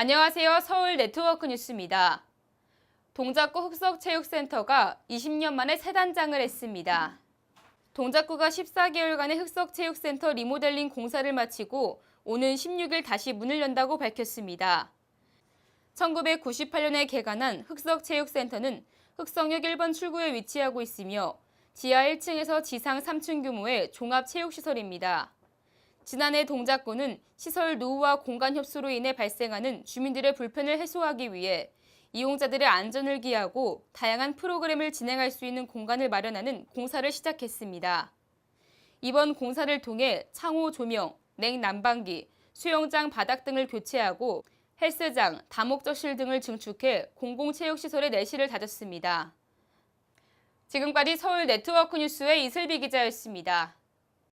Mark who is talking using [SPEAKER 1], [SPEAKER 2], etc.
[SPEAKER 1] 안녕하세요. 서울 네트워크 뉴스입니다. 동작구 흑석체육센터가 20년 만에 새 단장을 했습니다. 동작구가 14개월간의 흑석체육센터 리모델링 공사를 마치고 오는 16일 다시 문을 연다고 밝혔습니다. 1998년에 개관한 흑석체육센터는 흑성역 1번 출구에 위치하고 있으며 지하 1층에서 지상 3층 규모의 종합체육시설입니다. 지난해 동작구는 시설 노후와 공간 협소로 인해 발생하는 주민들의 불편을 해소하기 위해 이용자들의 안전을 기하고 다양한 프로그램을 진행할 수 있는 공간을 마련하는 공사를 시작했습니다. 이번 공사를 통해 창호 조명, 냉난방기, 수영장 바닥 등을 교체하고 헬스장, 다목적실 등을 증축해 공공체육시설의 내실을 다졌습니다. 지금까지 서울 네트워크 뉴스의 이슬비 기자였습니다.